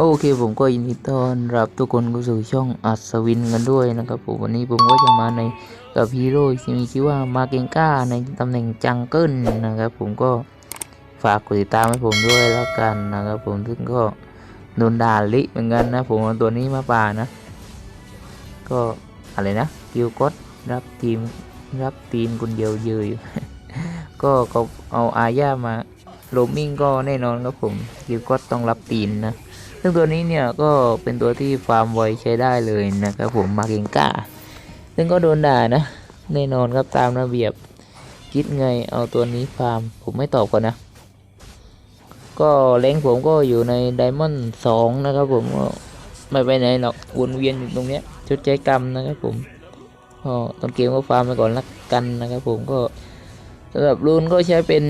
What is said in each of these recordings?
โอเคผมก็ยินดีต้อนรับทุกคนเข้าสู่ช่องอัศวินกันด้วยนะครับผมวันนี้ผมก็จะมาในกับฮีโร่ที่มีชื่อว่ามาเกงก้าในตำแหน่งจังเกิลนะครับผมก็ฝากกดติดตามให้ผมด้วยแล้วกันนะครับผมซึ่งก็โดนด่าลิเหมือนกันนะผมเอาตัวนี้มาป่านะ ก็อะไรนะกิวกดรับทีมรับทีมคนเดียวเยยก็เขาเอาอาญามาโรมมิ่งก็แน่นอนครับผมกิวกดต้องรับตีนนะ ซึ่งตัวนี้เนี่ยก็เป็นตัวที่ฟาร์มไวใช้ได้เลยนะครับผมมาเกงก้า ซึ่งก็โดนด่านะแน่นอนครับตามระเบียบคิดไงเอาตัวนี้ฟาร์มผมไม่ตอบก่อนนะ ก็เล้งผมก็อยู่ในไดมอนด์สองนะครับผมก็ไม่ไปไหนหรอกวนเวียนอยู่ตรงเนี้ยชดใช้กรรมนะครับผมก็ต้นเกมก็ฟาร์มไปก่อนละกันนะครับผมก็สำหรับรูนก็ใช้เป็น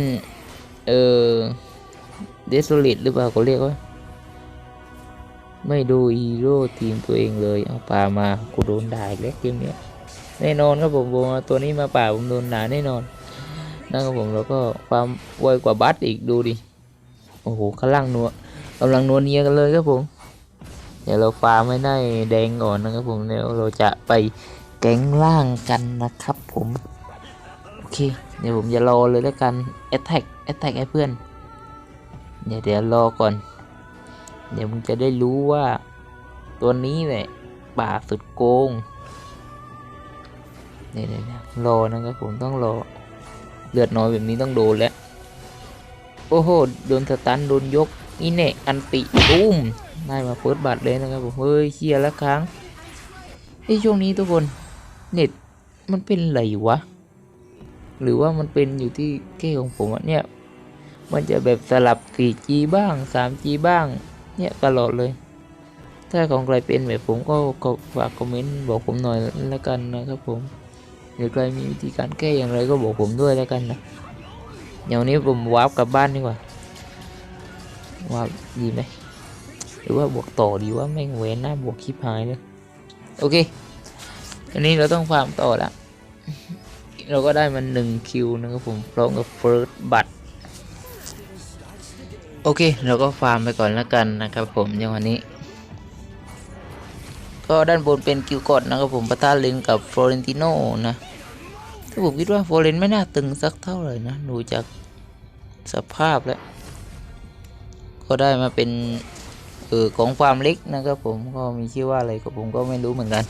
เออเดสโซลิดหรือเปล่าเขาเรียกว่า ไม่ดูฮีโร่ทีมตัวเองเลย เอาป่ามากูโดนด่าอีกแล้วเกมเนี้ยแน่นอนครับผมผมเอาตัวนี้มาป่าผมโดนด่าแน่นอนนะครับผมแล้วก็ความไวกว่าบัสอีกดูดิโอ้โหกำลังนัวกำลังนัวเนียกันเลยครับผมเดี๋ยวเราฟาร์มไม่ได้แดงก่อนนะครับผมเดี๋ยวเราจะไปแก๊งล่างกันนะครับผมโอเคเดี๋ยวผมจะรอเลยแล้วกัน attack attack ให้เพื่อนเดี๋ยวเดี๋ยวรอก่อน เดี๋ยวมึงจะได้รู้ว่า ตัวนี้แหละป่าสุดโกงเนี่ยเนี่ยรอนะครับผมต้องรอ เลือดน้อยแบบนี้ต้องโดนแล้ว โอ้โห โดนสตันโดนยกนี่เน่อันติตุ้มได้มาเฟิร์สบัตรเลยนะครับผม เฮ้ยเชียร์ละครั้งไอ้ช่วงนี้ทุกคน เน็ตมันเป็นไรวะ หรือว่ามันเป็นอยู่ที่แก้ของผมอะเนี่ย มันจะแบบสลับ 4G บ้าง 3G บ้าง เนี่ยตลอดเลย ถ้าของใครเป็นแบบผมก็ฝากคอมเมนต์บอกผมหน่อยแล้วกันนะครับผมหรือใครมีวิธีการแก้อย่างไรก็บอกผมด้วยแล้วกันนะอย่างนี้ผมวาร์ปกลับบ้านดีกว่าวาร์ปดีไหมหรือว่าบวกต่อดีว่าแม่งเว้นหน้าบวกคลิปหายเลยโอเคอันนี้เราต้องฟาร์มต่อละเราก็ได้มันหนึ่งคิวนะครับผมพร้อมกับเฟิร์สบัต โอเค เราก็ฟาร์มไปก่อนแล้วกันนะครับผมในวันนี้ ก็ด้านบนเป็นกิวกอดนะครับผมปะทะเลนกับฟลอเรนติโนนะถ้าผมคิดว่าฟลอเรนไม่น่าตึงสักเท่าไหร่นะ ดูจากสภาพแล้ว ก็ได้มาเป็นเออของฟาร์มเล็กนะครับผมก็มีชื่อว่าอะไรก็ผมก็ไม่รู้เหมือนกัน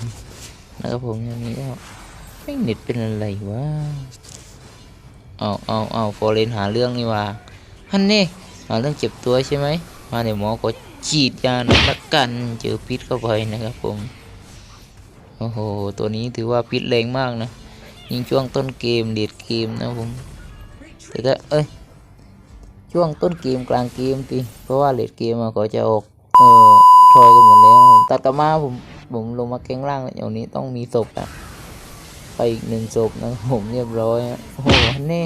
นะครับผมอย่างนี้ก็ไม่เน็ตเป็นอะไรวะเอาเอาเอาฟลอเรนหาเรื่องนี่ว่าฮันนี่ หาเรื่องเจ็บตัวใช่ไหมมาเดี๋ยวหมอก็ฉีดยาหน่อยละกันเจอพิษเข้าไปนะครับผมโอ้โหตัวนี้ถือว่าพิษแรงมากนะยิงช่วงต้นเกมเดีดเกมนะผมแต่ก็เอ้ยช่วงต้นเกมกลางเกมตีเพราะว่าเลดเกมอะก็จะออกเออทอยกันหมดแล้วผมตัดกลับมาผมผมลงมาแกงล่างแล้วอย่างนี้ต้องมีศพอะไปอีกหนึ่งศพนะผมเรียบร้อยอะโอ้โหนี่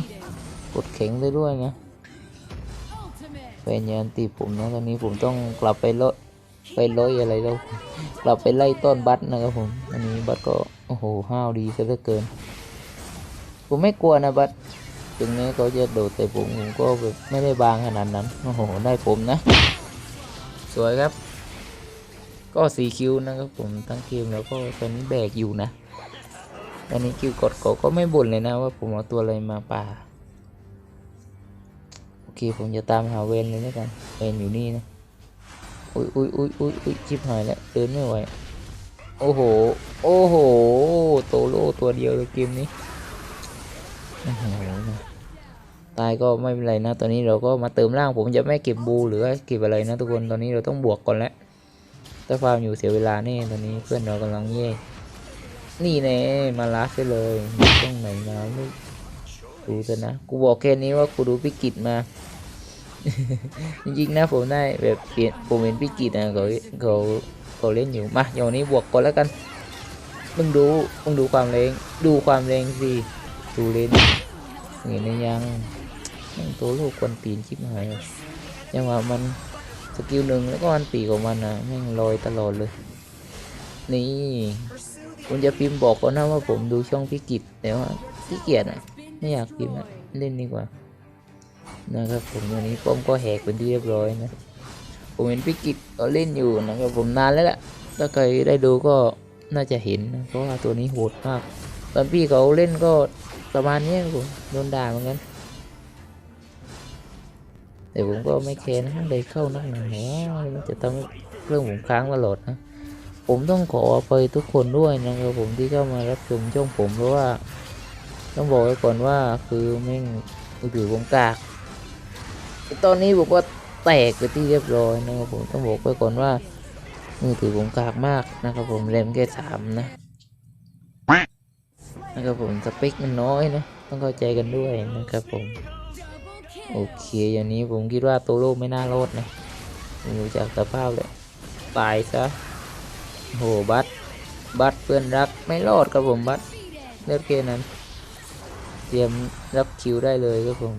กดแข็งได้ด้วยนะ นยันตีผมนะตอนนี้ผมต้องกลับไปลดไปร้อยอะไรแล้ว กลับไปไล่ต้นบัตนะครับผม อันนี้บัตก็โอ้โหห้าวดีซะเหลือเกิน ผมไม่กลัวนะบัตถึงแม้เขาจะโดดแต่ผมผมก็แบบไม่ได้บางขนาดนั้นโอ้โหได้ผมนะ สวยครับ ก็สี่คิวนะครับผมทั้งเกมแล้วก็ตอนนี้แบกอยู่นะตอนนี้คิวกดเขาก็ไม่บ่นเลยนะว่าผมเอาตัวอะไรมาป่า เคผมจะตามหาเวนเลยแล้วกันเวนอยู่นี่นะอุ้ยอุ้ยอุ้ยอุ้ยอุ้ยชิบหายแล้วเดินไม่ไหวโอ้โหโอ้โหโตโร่ตัวเดียวเลยเกมนี้โอ้โหตายก็ไม่เป็นไรนะตอนนี้เราก็มาเติมร่างผมจะไม่เก็บบูหรือเก็บอะไรนะทุกคนตอนนี้เราต้องบวกก่อนแล้วถ้าฟาร์มอยู่เสียเวลาแน่ตอนนี้เพื่อนเรากำลังแย่นี่แน่มาลักได้เลยต้องไหนมาไม่ดูซะนะกูบอกแค่นี้ว่ากูดูพิกิจมา จริงๆนะผมได้แบบเปลี่ยนผมเห็นพี่กิตนะเขาเขาเขาเล่นอยู่มาอย่างนี้บวกก่อนแล้วกันมึงดูมึงดูความแรงดูความแรงสิดูเล่นเห็นหรือยังแม่งตัวลูกควนตีนชิบหายยังว่ามันสกิลหนึ่งแล้วก็อันตีของมันนะแม่งลอยตลอดเลย นี่คุณจะพิมพ์บอกก็นะว่าผมดูช่องพี่กิตแต่ว่าพี่เกียจอะ ไม่อยากพิมพ์อะเล่นดีกว่า นะครับผมวันนี้ป้อมก็แหกเป็นที่เรียบร้อยนะผมเห็นพี่กิจก็เล่นอยู่นะครับผมนานแล้วแหละถ้าใครได้ดูก็น่าจะเห็นนะเพราะว่าตัวนี้โหดมากตอนพี่เขาเล่นก็ประมาณนี้ครับผมโดนด่าเหมือนกันแต่ผมก็ไม่แคร์นะเลยเข้านักหนาแหมมันจะทำให้เครื่องผมค้างตลอดนะผมต้องขออภัยทุกคนด้วยนะครับผมที่เข้ามารับชมช่องผมเพราะว่า ต้องบอกไว้ก่อนว่าคือแม่งมือถือผมกาก ตอนนี้ผมก็แตกไปที่เรียบร้อยนะครับผมต้องบอกไว้ก่อนว่ามือถือผมกากมากนะครับผมแรมแค่สามนะนะครับผมสเปคมันน้อยนะต้องเข้าใจกันด้วยนะครับผมโอเคอย่างนี้ผมคิดว่าโตโร่ไม่น่ารอดนะผมรู้จากสภาพเลยตายซะโหบัตบัตเพื่อนรักไม่รอดครับผมบัตเลือกเกมนั้น เตรียมรับคิวได้เลยครับผม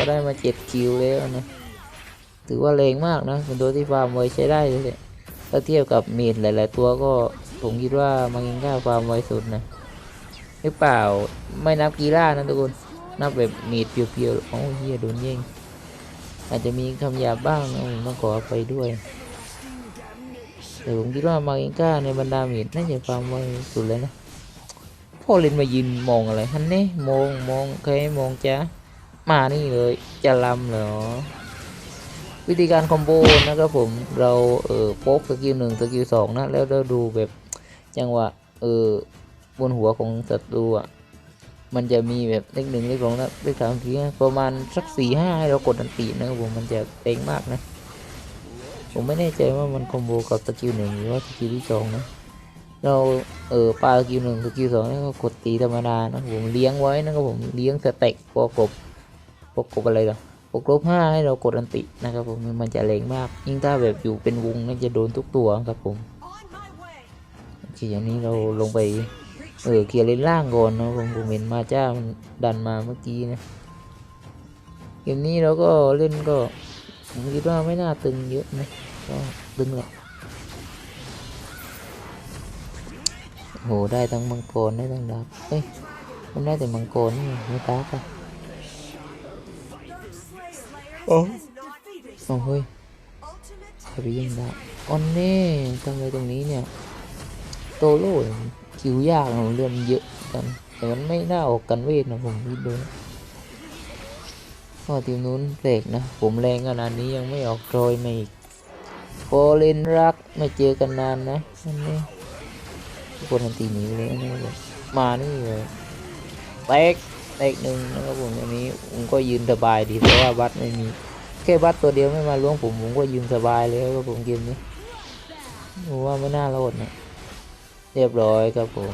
ก็ได้มาเจ็ดคิวแล้วนะ ถือว่าแรงมากนะเป็นตัวที่ฟาร์มไวใช้ได้เลยถ้าเทียบกับมีดหลาย ๆ ตัวก็ผมคิดว่ามังกินก้าฟาร์มไวสุดนะหรือเปล่าไม่นับกีฬานะทุกคนนับแบบมีดเพียวๆโอ้เฮียโดนย่งอาจจะมีคำหยาบบ้างนะผมต้องขออภัยด้วยแต่ผมคิดว่ามากินก้าในบรรดามีดน่าจะฟาร์มไวสุดเลยนะพ่อเล่นมายืนมองอะไรฮันนี่มองมองใครมองจ้า มานี่เลยจะลำเหรอวิธีการคอมโบนะครับผมเราเออโป๊กสกิลหนึ่งสกิลสองนะแล้วเราดูแบบจังหวะเออบนหัวของศัตรูอะมันจะมีแบบเลขหนึ่งเลขสองนะเลขสามสี่ประมาณสักสี่ห้าเรากดอันตีนะครับผมมันจะเต็งมากนะผมไม่แน่ใจว่ามันคอมโบกับสกิลหนึ่งหรือว่าสกิลที่สองนะเราเออปลาสกิลหนึ่งสกิลสองนี่ก็กดตีธรรมดานะผมเลี้ยงไว้นะครับผมเลี้ยงสเต็กปอกบ ปอกบอะไรหรอปกลบห้าให้เรากดอันตินะครับผมมันจะแรงมาก ยิ่งถ้าแบบอยู่เป็นวงน่าจะโดนทุกตัวครับผมโอเคอย่างนี้เราลงไปเออเคลียร์เลนล่างก่อนนะผมผมเห็นมาจ้ามันดันมาเมื่อกี้นะเกมนี้เราก็เล่นก็ผมคิดว่าไม่น่าตึงเยอะนะก็ตึงแหละโหได้ทั้งมังกรได้ทั้งดาบเฮ้ยมันได้แต่มังกรนี่ไม่ตากอะ โอ้โอ้เฮ้ยใครไปยิงดาบออนเน่ทำอะไรตรงนี้เนี่ย โตโร่คิวยากนะเรื่องมันเยอะกัน แต่มันไม่น่าออกกันเวทนะผมคิดดูก็ทีมนู้นเสกนะ ผมแรงขนาดนี้ยังไม่ออกโรยมาอีกโคเลนรักไม่เจอกันนานนะอันนี้ทุกคนมันตีหนีไปเลยนะผมมานี่เลยเตก เตกหนึ่งนะครับผมอย่างนี้ผมก็ยืนสบายดีเพราะว่าบัตไม่มีแค่บัตตัวเดียวไม่มาล้วงผมผมก็ยืนสบายเลยครับผมเกมนี้ผมว่าไม่น่ารอดนะเรียบร้อยครับผม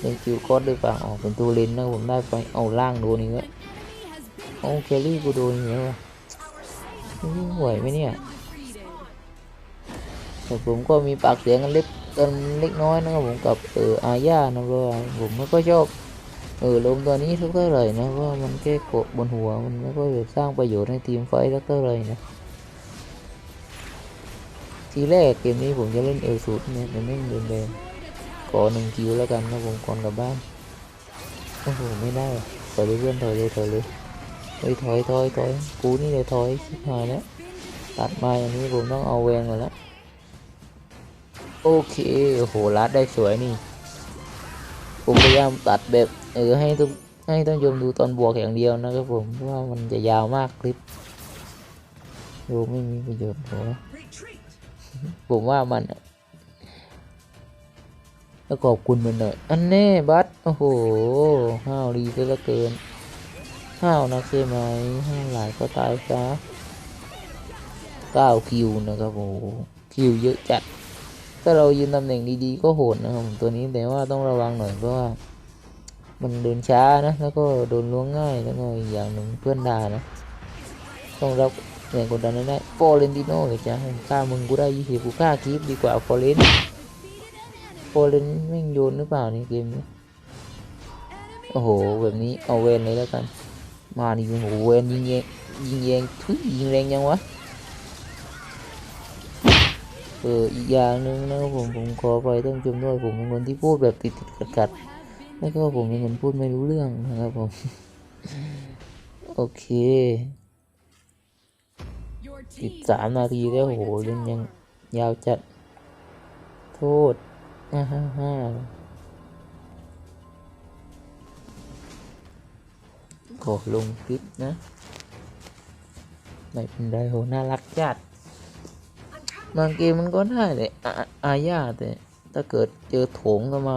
เล่นคิวคอสด้วยป่ะออกเป็นตัวเลนนะผมได้ไปเอาล่างโดนอีกแล้วเอาเคลี่กูโดนอีกแล้วอะไหวไหมเนี่ยแต่ผมก็มีปากเสียงกันเล็กกันเล็กน้อยนะครับผมกับเอออาญานะเพราะว่าผมไม่ค่อยชอบ เออลมตัวนี้สักเท่าไหร่นะเพราะว่ามันแค่โกะบนหัวมันไม่ค่อยสร้างประโยชน์ให้ทีมไฟท์สักเท่าไหร่นะทีแรกเกมนี้ผมจะเล่นเอลสูตเนี่ยแต่ไม่เดินแดงขอหนึ่งคิวแล้วกันนะผมก่อนกลับบ้านโอ้โหไม่ได้ถอยเลยเพื่อนถอยเลยถอยเลยเฮ้ยถอยถอยถอยกูนี่เลยถอยชิบหายแล้วตัดมาอย่างนี้ผมต้องเอาแวงก่อนแล้วโอเคโอ้โหรัดได้สวยนี่ ผมพยายามตัดแบบเออให้ทุกให้ท่านผู้ชมดูตอนบวกอย่างเดียวนะครับผมเพราะว่ามันจะยาวมากคลิปดูไม่มีประโยชน์หัวผมว่ามันแล้วขอบคุณมันหน่อยอันแน่บัสโอ้โหห้าวดีซะเหลือเกินห้าวนะใช่ไหมห้าวหลายก็ตายซะเก้าคิวนะครับโอ้คิวเยอะจัด ถ้าเรายืนตำแหน่งดีๆก็โหดนะครับตัวนี้แต่ว่าต้องระวังหน่อยเพราะว่ามันเดินช้านะ แล้วก็โดนล้วงง่ายแล้วก็อีกอย่างหนึ่งเพื่อนด่านะ ต้องรับแรงกดดันนั้นได้ฟอเรนติโน่เลยจ้ะฆ่ามึงกูได้ยี่สิบกูฆ่าคลิปดีกว่าฟอเรนฟอเรนแม่งโยนหรือเปล่าในเกมนี้โอ้โหแบบนี้เอาเวนเลยแล้วกัน มานี่โอ้โหเวนยิงเองยิงเองทุยยิงแรงยังวะ อออีกอย่างหนึ่งนะครับผมผมขอไปต้องชมด้วยผมเป็นคนที่พูดแบบติดติดขัดขัดๆแล้วก็ผมเป็นคนพูดไม่รู้เรื่องนะครับผม โอเคสิบสามนาทีแล้วโหเล่นยังยาวจัด โทษฮ่าฮ่าฮ่าขอลงคลิปนะ ไม่เป็นไรโหน่ารักจัด บางเกมมันก็ได้เลยอาญาแต่ถ้าเกิดเจอโถงก็มา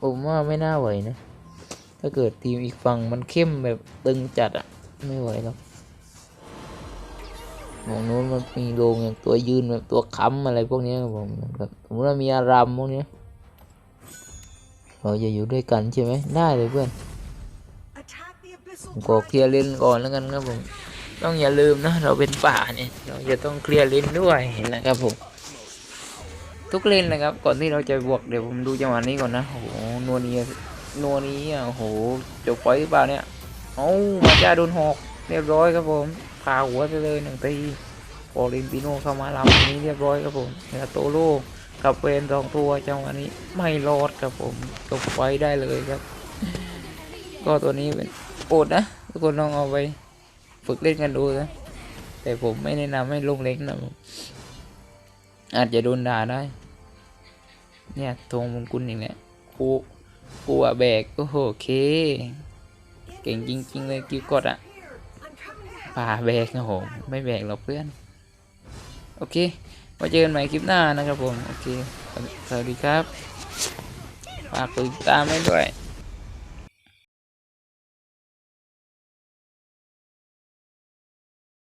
ผมว่าไม่น่าไหวนะ ถ้าเกิดทีมอีกฝั่งมันเข้มแบบตึงจัดอะไม่ไหวหรอกมองนู้นมันมีโรงอย่างตัวยืนแบบตัวค้ำอะไรพวกเนี้ยครับผมแบบสมมติว่ามีอารามพวกเนี้ยเราจะอยู่ด้วยกันใช่ไหมได้เลยเพื่อน attack the ผมขอเคลียร์เล่นก่อนแล้วกันครับผม ต้องอย่าลืมนะเราเป็นป่าเนี่ยเราจะต้องเคลียร์เลนด้วยนะครับผมทุกเลนนะครับ ก่อนที่เราจะบวกเดี๋ยวผมดูจังหวะนี้ก่อนนะโอ้โหนัวนียนัวนี้อะโอ้โหจบไปหรือเปล่าเนี่ยเอ้ามาจ้าโดนหอกเรียบร้อยครับผมพาหัวไปเลยหนึ่งทีโอลิมปิโนเข้ามาลำนี้เรียบร้อยครับผมเนโตโลกับเวนสองตัวจังหวะนี้ไม่รอดครับผมจบไฟได้เลยครับ ก็ตัวนี้เป็นโอดนะทุกคนลองเอาไป ฝึกเล่นกันดูนะแต่ผมไม่แนะนำให้ลงเล็กนะอาจจะโดนด่าได้ เนี่ยทงมงกุลอย่างเนี้ยกูกูอะแบกโอ้โหเค เก่งจริง ๆ เลยกิ้วกดอะป่าแบกนะผมไม่แบกหรอกเพื่อน โอเคมาเจอกันใหม่คลิปหน้านะครับผม โอเค สวัสดีครับ ฝากติดตามให้ด้วย